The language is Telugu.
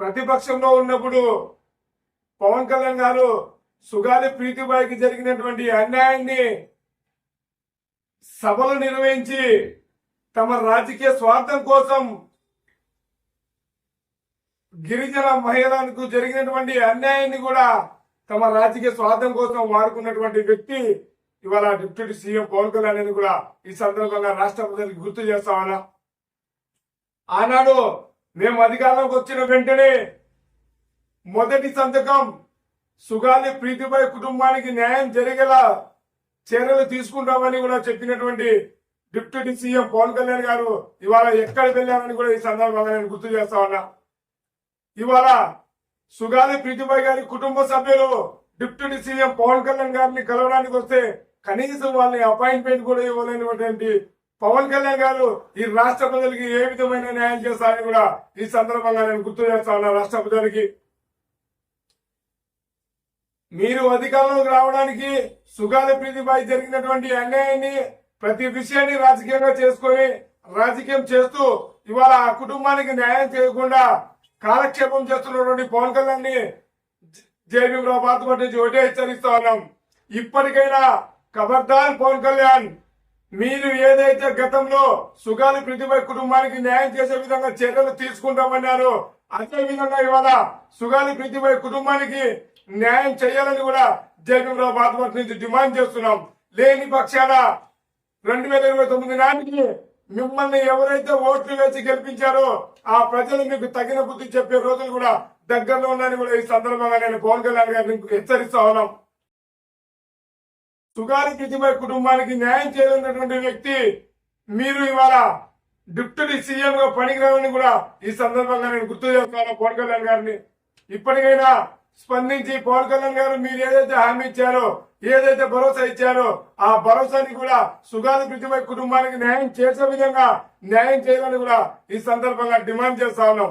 ప్రతిపక్షంలో ఉన్నప్పుడు పవన్ కళ్యాణ్ గారు సుగాలి ప్రీతిబాయికి జరిగినటువంటి అన్యాయాన్ని సభలు నిర్వహించి తమ రాజకీయ స్వార్థం కోసం గిరిజన మహిళలకు జరిగినటువంటి అన్యాయాన్ని కూడా తమ రాజకీయ స్వార్థం కోసం వాడుకున్నటువంటి వ్యక్తి ఇవాళ డిప్యూటీ సీఎం పవన్ కళ్యాణ్ అని కూడా ఈ సందర్భంగా రాష్ట్ర ప్రజలకు గుర్తు చేస్తామన్నా ఆనాడు మేము అధికారంలోకి వచ్చిన వెంటనే మొదటి సంతకం సుగాలి ప్రీతిపై కుటుంబానికి న్యాయం జరిగేలా చర్యలు తీసుకుంటామని కూడా చెప్పినటువంటి డిప్యూటీ సీఎం పవన్ కళ్యాణ్ గారు ఇవాళ ఎక్కడ వెళ్ళారని కూడా ఈ సందర్భంగా నేను గుర్తు చేస్తా ఉన్నా. ఇవాళ సుగాలి ప్రీతిపై గారి కుటుంబ సభ్యులు డిప్యూటీ సీఎం పవన్ కళ్యాణ్ గారిని కలవడానికి వస్తే కనీసం వాళ్ళని అపాయింట్మెంట్ కూడా ఇవ్వలేనటువంటి పవన్ కళ్యాణ్ గారు ఈ రాష్ట్ర ప్రజలకి ఏ విధమైన న్యాయం చేస్తారని కూడా ఈ సందర్భంగా నేను గుర్తు చేస్తా ఉన్నా రాష్ట్ర ప్రజలకి. మీరు అధికారంలోకి రావడానికి సుగాల ప్రీతిపై జరిగినటువంటి అన్యాయాన్ని ప్రతి విషయాన్ని రాజకీయంగా చేసుకొని రాజకీయం చేస్తూ ఇవాళ ఆ కుటుంబానికి న్యాయం చేయకుండా కాలక్షేపం చేస్తున్నటువంటి పవన్ కళ్యాణ్ని జయభీమరావు బాధపడి నుంచి ఒకటే హెచ్చరిస్తా ఉన్నాం. ఇప్పటికైనా ఖబర్దార్ పవన్ కళ్యాణ్ మీరు ఏదైతే గతంలో సుగాలి ప్రతిభ కుటుంబానికి న్యాయం చేసే విధంగా చర్యలు తీసుకుంటామన్నారు అదే విధంగా ఇవాళ సుగాలి ప్రతిభ కుటుంబానికి న్యాయం చేయాలని కూడా జయభీమరావు బాధపడి నుంచి డిమాండ్ చేస్తున్నాం. లేని పక్షాన రెండు వేల ఇరవై తొమ్మిది నాటికి మిమ్మల్ని ఎవరైతే ఓట్లు వేసి గెలిపించారో ఆ ప్రజలు మీకు తగిన బుద్ధి చెప్పే రోజులు కూడా దగ్గరలో ఉన్నాయని కూడా ఈ సందర్భంగా నేను పవన్ కళ్యాణ్ గారిని హెచ్చరిస్తా ఉన్నాం. తుగారి ప్రతిభ కుటుంబానికి న్యాయం చేయనున్నటువంటి వ్యక్తి మీరు ఇవాళ డిప్యూటీ సీఎం గా పనికిరావని కూడా ఈ సందర్భంగా నేను గుర్తు చేస్తాను. పవన్ కళ్యాణ్ గారిని ఇప్పటికైనా స్పందించి పవన్ కళ్యాణ్ గారు మీరు ఏదైతే హామీ ఇచ్చారో ఏదైతే భరోసా ఇచ్చారో ఆ భరోసాని కూడా సుగాలి ప్రతిభ కుటుంబానికి న్యాయం చేసే విధంగా న్యాయం చేయాలని కూడా ఈ సందర్భంగా డిమాండ్ చేస్తా ఉన్నాం.